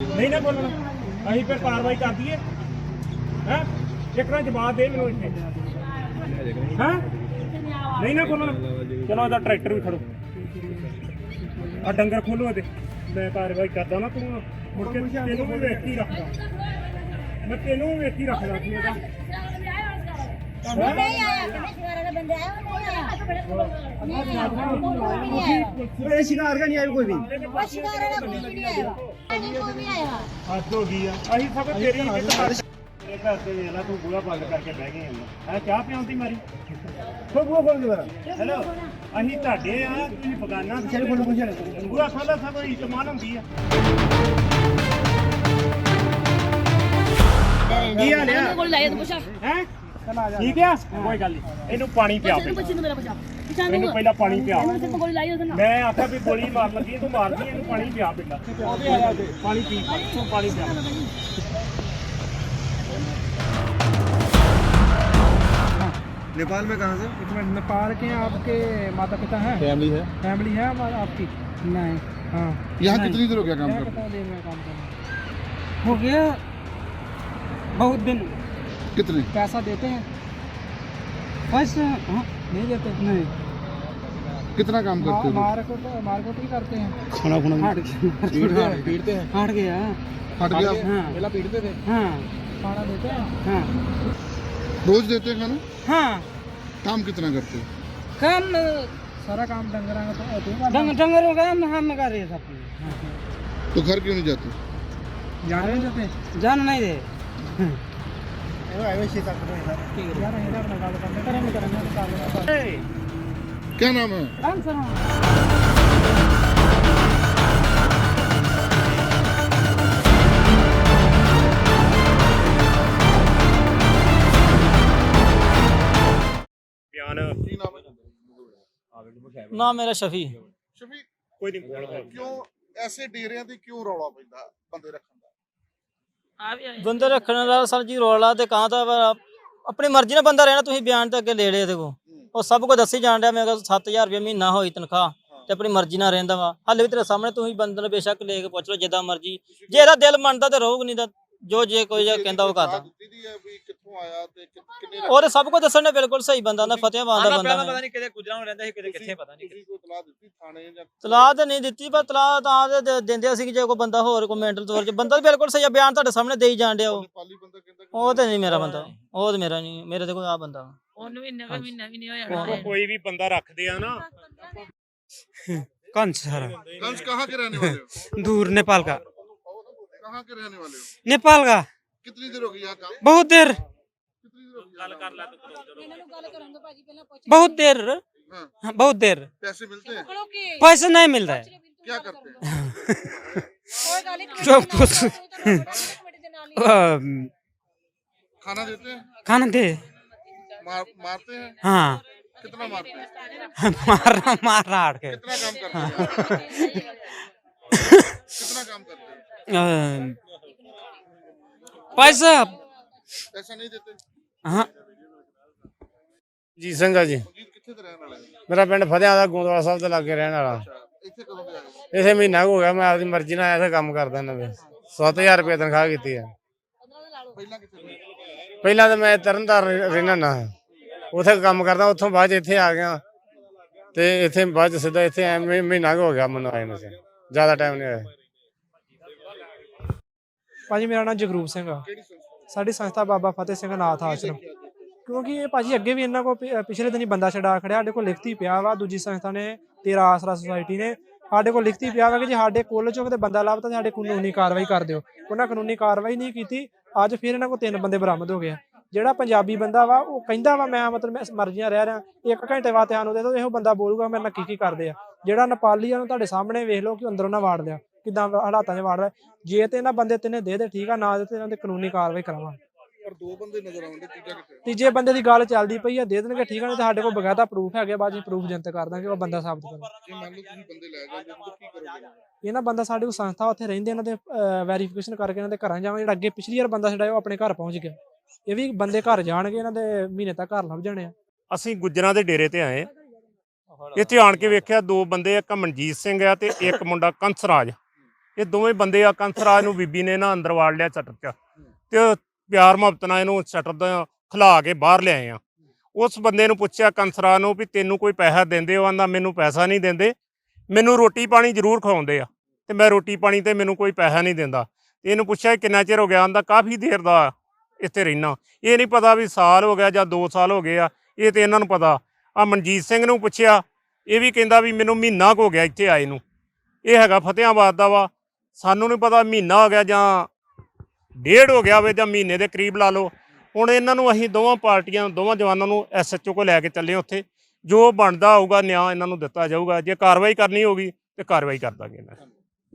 ਨਹੀਂ ਨਾ ਬੋਲਣਾ। ਅਸੀਂ ਫਿਰ ਕਾਰਵਾਈ ਕਰ ਦਈਏ। ਹੈ? ਇੱਕ ਜਵਾਬ ਦੇ ਮੈਨੂੰ ਇੱਥੇ। ਹੈ? ਨਹੀਂ ਨਾ ਬੋਲਣਾ। ਚਲੋ ਇਹਦਾ ਟਰੈਕਟਰ ਵੀ ਖੜੋ ਆ ਡੰਗਰ ਖੋਲੋ ਇਹਦੇ। ਮੈਂ ਕਾਰਵਾਈ ਕਰਦਾ ਨਾ ਤੂੰ। ਮੁੜ ਕੇ ਤੈਨੂੰ ਵੀ ਵੇਖ ਰੱਖਦਾ। ਮੈਂ ਤੈਨੂੰ ਵੀ ਵੇਖ ਰੱਖਦਾ ਸੀ ਇਹਦਾ। ਨਹੀਂ ਆਇਆ ਕਿਹਨੇ ਸ਼ਿਕਾਰਾ ਦਾ ਬੰਦਾ ਆਇਆ ਉਹ ਨਹੀਂ ਆਇਆ। ਨਹੀਂ ਆਇਆ ਇਹ ਸ਼ਿਕਾਰ ਨਹੀਂ ਆਇਆ ਕੋਈ ਵੀ? ਉਹ ਸ਼ਿਕਾਰਾ ਦਾ ਕੋਈ ਨਹੀਂ ਆਇਆ। ਕੋਈ ਨਹੀਂ ਆਇਆ। ਹੱਦ ਹੋ ਗਈ ਆ। ਅਸੀਂ ਸਭ ਤੇਰੀ ਇੱਜ਼ਤ ਕਰ ਇਹ ਘਰ ਤੇ ਵੇਖ ਲਾ ਤੂੰ ਬੂਹਾ ਬੰਦ ਕਰਕੇ ਬਹਿ ਗਏ ਹਾਂ ਹੈ ਚਾਹ ਪਿਆਉਂਦੀ ਮਾਰੀ? ਖੋ ਖੋ ਖੋਲ ਦੇ ਬਰਾ ਹੈਲੋ ਅਸੀਂ ਤੁਹਾਡੇ ਆ ਤੁਸੀਂ ਬਗਾਨਾ ਚਲ ਕੋਲ ਪੁੱਛ ਬੂਹਾ ਖੋਲਾ ਸਭ ਇਤਮਾਨ ਹੁੰਦੀ ਆ। ਕੀ ਹਾਲ ਆ? ਕੋਲ ਲਾਇਆ ਤੂੰ ਪੁੱਛਾ। ਹੈ? ਠੀਕ ਆ ਕੋਈ ਗੱਲ ਨਹੀਂ ਇਹਨੂੰ ਪਾਣੀ ਪਿਆ ਤੈਨੂੰ ਪੁੱਛੀ ਤੂੰ ਮੇਰਾ ਪੁੱਛਾ ਪੁੱਛਾ ਇਹਨੂੰ ਨੂੰ ਪਹਿਲਾਂ ਪਾਣੀ ਪਿਆ ਤੈਨੂੰ ਕੋਲ ਲਾਇਆ ਉਹਦੇ ਮੈਂ ਆਖਿਆ ਵੀ ਗੋਲੀ ਮਾਰ ਲੱਗੀ ਤੂੰ ਮਾਰਦੀ ਇਹਨੂੰ ਪਾਣੀ ਪਿਆ ਪਹਿਲਾਂ ਪਾਣੀ ਪੀ ਤੂੰ ਪਾਣੀ ਪਿਆ नेपाल में कहाँ से एक मिनट नेपाल के आपके माता पिता हैं फैमिली है फैमिली है हमारा आपकी नहीं हाँ यहाँ कितनी देर हो गया काम क्या करते कितना देर में काम करना हो गया बहुत दिन कितने? पैसा देते हैं। पैसे हाँ नहीं देते। नहीं। कितना काम करते हो मार को तो मार को तो ही करते हैं। खाना खुना हट गया पीटते हैं हट गया। हट गया? हाँ। पहला पीटते थे। हाँ। खाना देते हैं। हाँ। रोज देते हैं खाना? हाँ। काम कितना करते हो? काम सारा काम डंगरा का तो डंग डंगरों का हम हम कर रहे हैं सब। हाँ, तो घर क्यों नहीं जाते? जाने नहीं देते। जान नहीं दे। यार इधर ना गाल करते करेंगे करेंगे काल क्या नाम है काम सुनो ਬਿਆਨ ਨਾ ਮੇਰਾ ਸ਼ਫੀ ਸ਼ਫੀ ਕੋਈ ਨਹੀਂ ਬੋਲ ਕਿਉਂ ਐਸੇ ਡੇਰਿਆਂ ਤੇ ਕਿਉਂ ਰੌਲਾ ਪੈਂਦਾ ਬੰਦੇ ਰੱਖਣ ਬੰਦੇ ਰੱਖਣ ਦਾ ਸਰ ਜੀ ਰੋਲਾ ਤੇ ਕਾਂ ਤਾਂ ਵਾ- ਆਪਣੀ ਮਰਜ਼ੀ ਨਾਲ ਬੰਦਾ ਰਹਿਣਾ ਤੁਸੀਂ ਬਿਆਨ ਤੇ ਅੱਗੇ ਲੈ ਲਏ ਇਹਦੇ ਕੋ ਉਹ ਸਭ ਕੁਝ ਦੱਸੀ ਜਾਣ ਡਿਆ ਮੇਰੇ ਕੋਲ 7000 ਰੁਪਏ ਮਹੀਨਾ ਹੋਈ ਤਨਖਾਹ ਤੇ ਆਪਣੀ ਮਰਜ਼ੀ ਨਾਲ ਰਹਿੰਦਾ ਵਾ। ਹਾਲੇ ਵੀ ਤੇਰੇ ਸਾਹਮਣੇ ਤੁਸੀਂ ਬੰਦੇ ਨੂੰ ਬੇਸ਼ੱਕ ਲੈ ਕੇ ਪੁੱਛ ਲਓ ਜਿੱਦਾਂ ਮਰਜ਼ੀ। ਜੇ ਇਹਦਾ ਦਿਲ ਮੰਨਦਾ ਤੇ ਰਹੂਗਾ ਨਹੀਂ ਤਾਂ ਜੋ ਜੇ ਕੋਈ ਜੇ ਕਹਿੰਦਾ ਉਹ ਕਰਦਾ। ਦਿੱਤੀ ਦੀ ਹੈ ਵੀ ਕਿੱਥੋਂ ਆਇਆ ਤੇ ਕਿ- ਕਿੰਨੇ ਉਹ ਤੇ ਸਭ ਕੁਝ ਦੱਸਣ ਨੇ ਬਿਲਕੁਲ ਸਹੀ ਬੰਦਾ ਨਾ ਫਤਿਹਵਾਦ ਦਾ ਬੰਦਾ ਮੈਂ ਨਹੀਂ ਕਿਤੇ ਗੁਜਰਾਂ ਰਹਿੰਦਾ ਸੀ ਕਿਤੇ ਕਿੱਥੇ ਪਤਾ ਨਹੀਂ ਤੁਸੀਂ ਕੋਈ ਤਲਾਹ ਦਿੱਤੀ ਥਾਣੇ ਜਾਂ ਤਲਾਹ ਤਾਂ ਨਹੀਂ ਦਿੱਤੀ ਪਰ ਤਲਾਹ ਤਾਂ ਦੇ- ਦੇ- ਦਿੰਦੇ ਸੀ ਕਿ ਜੇ ਕੋਈ ਬੰਦਾ ਹੋਰ ਕੋਈ ਮੈਂਟਲ ਤੌਰ 'ਚ ਬੰਦਾ ਤਾਂ ਬਿਲਕੁਲ ਸਹੀ ਆ ਬਿਆਨ ਤੁਹਾਡੇ ਸਾਹਮਣੇ ਦੇਈ ਜਾਣ ਡਿਆ ਉਹ ਨੇਪਾਲੀ ਬੰਦਾ ਕਹਿੰਦਾ ਕਿ ਉਹ ਤੇ ਨਹੀਂ ਮੇਰਾ ਬੰਦਾ ਉਹ ਤੇ ਮੇਰਾ ਨਹੀਂ ਮੇਰੇ ਤੇ ਕੋਈ ਆ ਬੰਦਾ ਵਾ। ਉਹਨੂੰ ਵੀ ਨਵੇਂ ਮਹੀਨਾ ਵੀ ਨਹੀਂ ਉਹ ਹੋਇਆ ਕੋਈ ਵੀ ਬੰਦਾ ਰੱਖਦੇ ਆ ਨਾ कंस सर कंस कहाँ के रहने वाले हो दूर नेपाल का कहाँ के रहने वाले हो नेपाल का कितनी देर हो गई यहाँ काम? बहुत देर। कितनी देर हो गई बहुत देर। हाँ। हाँ, बहुत देर। पैसे मिलते हैं? पैसे नहीं मिल रहा। है क्या करते हैं सब कुछ खाना देते हैं? खाना दे। मार, मारते हैं? हाँ। कितना मारते हैं? मारना मारना हट के। कितना काम करते हैं? कितना काम करते हैं? ਭਾਈ ਸਾਹਿਬ। ਪੈਸਾ ਨਹੀਂ ਦਿੱਤੇ। ਹਾਂ। ਜੀ ਸਿੰਘਾ ਜੀ। ਮੇਰਾ ਪਿੰਡ ਫਤਿਆਂ ਦਾ ਗੋਂਦਵਾਲ ਸਾਹਿਬ ਦੇ ਲਾਗੇ ਰਹਿਣ ਵਾਲਾ। ਇੱਥੇ ਕਦੋਂ ਦੇ ਆਏ ਮਹੀਨਾ ਹੋ ਗਿਆ ਮੈਂ ਮਰਜ਼ੀ ਨਾਲ ਐਸਾ ਕੰਮ ਕਰਦਾ ਇਹਨਾਂ ਦੇ। 7000 ਰੁਪਏ ਤਨਖਾਹ ਕੀਤੀ ਹੈ ਪਹਿਲਾਂ ਤਾਂ ਮੈਂ ਤਰਨਤਾਰਨ ਰਹਿਣਾ ਨਾ ਉਥੇ ਕੰਮ ਕਰਦਾ ਉੱਥੋਂ ਬਾਅਦ 'ਚ ਇੱਥੇ ਆ ਗਿਆ। ਤੇ ਇੱਥੇ ਬਾਅਦ 'ਚ ਸਿੱਧਾ ਇੱਥੇ ਐਵੇਂ ਮਹੀਨਾ ਕੁ ਹੋ ਗਿਆ ਮੈਨੂੰ ਆਏ ਨੂੰ ਜ਼ਿਆਦਾ ਟਾਈਮ ਨਹੀਂ ਹੋਇਆ। ਭਾਜੀ ਮੇਰਾ ਨਾਮ ਜਗਰੂਪ ਸਿੰਘ ਆ। ਸਾਡੀ ਸੰਸਥਾ ਬਾਬਾ ਫਤਿਹ ਸਿੰਘ ਨਾਥ ਆਸ਼ਰਮ। ਕਿਉਂਕਿ ਇਹ ਭਾਜੀ ਅੱਗੇ ਵੀ ਇਹਨਾਂ ਕੋ ਪਿਛਲੇ ਦਿਨੀ ਬੰਦਾ ਛਡਾ ਖੜਿਆ ਸਾਡੇ ਕੋਲ ਲਿਖਤੀ ਪਿਆ ਵਾ ਦੂਜੀ ਸੰਸਥਾ ਨੇ ਤੇਰਾ ਆਸਰਾ ਸੁਸਾਇਟੀ ਨੇ ਸਾਡੇ ਕੋਲ ਲਿਖਤੀ ਪਿਆ ਵਾ ਕਿ ਜੇ ਸਾਡੇ ਕੋਲ ਚੋਂ ਕਿਤੇ ਬੰਦਾ ਲੱਭਦਾ ਤਾਂ ਸਾਡੇ ਕਾਨੂੰਨੀ ਕਾਰਵਾਈ ਕਰ ਦਿਓ। ਉਹਨਾਂ ਕਾਨੂੰਨੀ ਕਾਰਵਾਈ ਨਹੀਂ ਕੀਤੀ ਅੱਜ ਫਿਰ ਇਹਨਾਂ ਕੋਲ ਤਿੰਨ ਬੰਦੇ ਬਰਾਮਦ ਹੋ ਗਏ ਜਿਹੜਾ ਪੰਜਾਬੀ ਬੰਦਾ ਵਾ ਉਹ ਕਹਿੰਦਾ ਵਾ ਮੈਂ ਮਤਲਬ ਮੈਂ ਮਰਜ਼ੀਆਂ ਰਹਿ ਰਿਹਾ ਇੱਕ ਘੰਟੇ ਬਾਅਦ ਸਾਨੂੰ ਦੇ ਦਿਓ ਇਹੋ ਬੰਦਾ ਬੋਲੂਗਾ ਮੇਰੇ ਨਾਲ ਕੀ ਕੀ ਕਰਦੇ ਆ। ਜਿਹੜਾ ਨੇਪਾਲੀ ਆ ਨੂੰ ਤੁਹਾਡੇ ਸਾਹਮਣੇ ਵੇਖ ਲਓ ਕਿ ਅੰਦਰੋਂ ਨਾ ਵਾੜ ਲਿਆ। ਕਿਦਾਂ ਹਾਲਾਤਾਂ 'ਚ ਵਾੜ ਰਿਹਾ। ਜੇ ਤੇ ਇਹਨਾਂ ਬੰਦੇ ਤਿੰਨੇ ਦੇ ਦੇ ਠੀਕ ਆ ਨਾ ਦੇ ਤੇ ਇਹਨਾਂ ਦੇ ਕਾਨੂੰਨੀ ਕਾਰਵਾਈ ਕਰਾਵਾਂਗੇ। ਪਰ ਦੋ ਬੰਦੇ ਨਜ਼ਰ ਆਉਂਦੇ ਤੀਜਾ ਕਿੱਥੇ ਤੀਜੇ ਬੰਦੇ ਦੀ ਗੱਲ ਚੱਲਦੀ ਪਈ ਆ ਦੇ ਦੇਣਗੇ ਠੀਕ ਆ ਨਹੀਂ ਤਾਂ ਸਾਡੇ ਕੋਲ ਬਗਾਤਾ ਪ੍ਰੂਫ ਹੈਗੇ ਬਾਅਦ ਜੀ ਪ੍ਰੂਫ ਜਨਤਕ ਕਰ ਦਾਂਗੇ ਉਹ ਬੰਦਾ ਸਾਬਤ ਕਰਨਾ ਜੇ ਮੰਨ ਲਓ ਤੁਸੀਂ ਬੰਦੇ ਲੈ ਜਾਂਦੇ ਹੋ ਤਾਂ ਕੀ ਕਰੋਗੇ? ਇਹਨਾਂ ਬੰਦਾ ਸਾਡੇ ਕੋਲ ਸੰਸਥਾ ਉੱਥੇ ਰਹਿੰਦੇ ਇਹਨਾਂ ਦੇ ਵੈਰੀਫਿਕੇਸ਼ਨ ਕਰਕੇ ਇਹਨਾਂ ਦੇ ਘਰਾਂ ਜਾਵਾਂਗੇ ਜਿਹੜਾ ਅੱਗੇ ਪਿਛਲੀ ਵਾਰ ਬੰਦਾ ਛਡਾਇਆ ਉਹ ਆਪਣੇ ਘਰ ਪਹੁੰਚ ਗਿਆ। ਇਹ ਵੀ ਬੰਦੇ ਘਰ ਜਾਣਗੇ ਇਹਨਾਂ ਦੇ ਮਹੀਨੇ ਤੱਕ ਘਰ ਲੱਭ ਜਾਣੇ ਆ। ਅਸੀਂ ਗੁੱਜਰਾਂ ਦੇ ਡੇਰੇ ਤੇ ਆਏ ਇੱਥੇ ਆਣ ਕੇ ਵੇਖਿਆ ਦੋ ਬੰਦੇ ਇੱਕ ਮਨਜੀਤ ਸਿੰਘ ਆ ਤੇ ਇੱਕ ਮੁੰਡਾ ਕੰਸਰਾਜ। ਇਹ ਦੋਵੇਂ ਬੰਦੇ ਆ ਕੰਸਰਾਜ ਨੂੰ ਬੀਬੀ ਨੇ ਨਾ ਅੰਦਰ ਵਾੜ ਲਿਆ ਸ਼ਟਰ 'ਚ। ਤੇ ਪਿਆਰ ਮੁਹੱਬਤ ਨਾਲ ਇਹਨੂੰ ਸ਼ਟਰ ਦਾ ਖਿਲਾ ਕੇ ਬਾਹਰ ਲਿਆਏ ਆ। ਉਸ ਬੰਦੇ ਨੂੰ ਪੁੱਛਿਆ ਕੰਸਰਾ ਨੂੰ ਵੀ ਤੈਨੂੰ ਕੋਈ ਪੈਸਾ ਦਿੰਦੇ ਹੋ? ਆਂਦਾ, ਮੈਨੂੰ ਪੈਸਾ ਨਹੀਂ ਦਿੰਦੇ। ਮੈਨੂੰ ਰੋਟੀ ਪਾਣੀ ਜ਼ਰੂਰ ਖਵਾਉਂਦੇ ਆ। ਤੇ ਮੈਂ ਰੋਟੀ ਪਾਣੀ ਤੇ ਮੈਨੂੰ ਕੋਈ ਪੈਸਾ ਨਹੀਂ ਦਿੰਦਾ। ਤੇ ਇਹਨੂੰ ਪੁੱਛਿਆ ਕਿੰਨਾ ਚਿਰ ਹੋ ਗਿਆ? ਆਂਦਾ, ਕਾਫੀ ਦੇਰ ਦਾ ਇੱਥੇ ਰਹਿਣਾ ਇਹ ਨਹੀਂ ਪਤਾ ਵੀ ਸਾਲ ਹੋ ਗਿਆ ਜਾਂ 2 ਸਾਲ ਹੋ ਗਏ ਆ। ਇਹ ਤੇ ਇਹਨਾਂ ਨੂੰ ਪਤਾ। ਆ ਮਨਜੀਤ ਸਿੰਘ ਨੂੰ ਪੁੱਛਿਆ, ਇਹ ਵੀ ਕਹਿੰਦਾ ਵੀ ਮੈਨੂੰ ਮਹੀਨਾ ਕੁ ਹੋ ਗਿਆ ਇੱਥੇ ਆਏ ਨੂੰ। ਇਹ ਹੈਗਾ ਫਤਿਆਬਾਦ ਦਾ ਵਾ। ਸਾਨੂੰ ਨਹੀਂ ਪਤਾ ਮਹੀਨਾ ਹੋ ਗਿਆ ਜਾਂ ਡੇਢ ਹੋ ਗਿਆ ਹੋਵੇ ਜਾਂ ਮਹੀਨੇ ਦੇ ਕਰੀਬ ਲਾ ਲਓ। ਹੁਣ ਇਹਨਾਂ ਨੂੰ ਅਸੀਂ ਦੋਵਾਂ ਪਾਰਟੀਆਂ, ਦੋਵਾਂ ਜਵਾਨਾਂ ਨੂੰ ਐਸਐਚਓ ਕੋਲ ਲੈ ਕੇ ਚੱਲੇ ਉੱਥੇ। ਜੋ ਬਣਦਾ ਹੋਊਗਾ ਨਿਆਂ ਇਹਨਾਂ ਨੂੰ ਦਿੱਤਾ ਜਾਊਗਾ। ਜੇ ਕਾਰਵਾਈ ਕਰਨੀ ਹੋਗੀ ਤੇ ਕਾਰਵਾਈ ਕਰ ਦਾਂਗੇ ਇਹਨਾਂ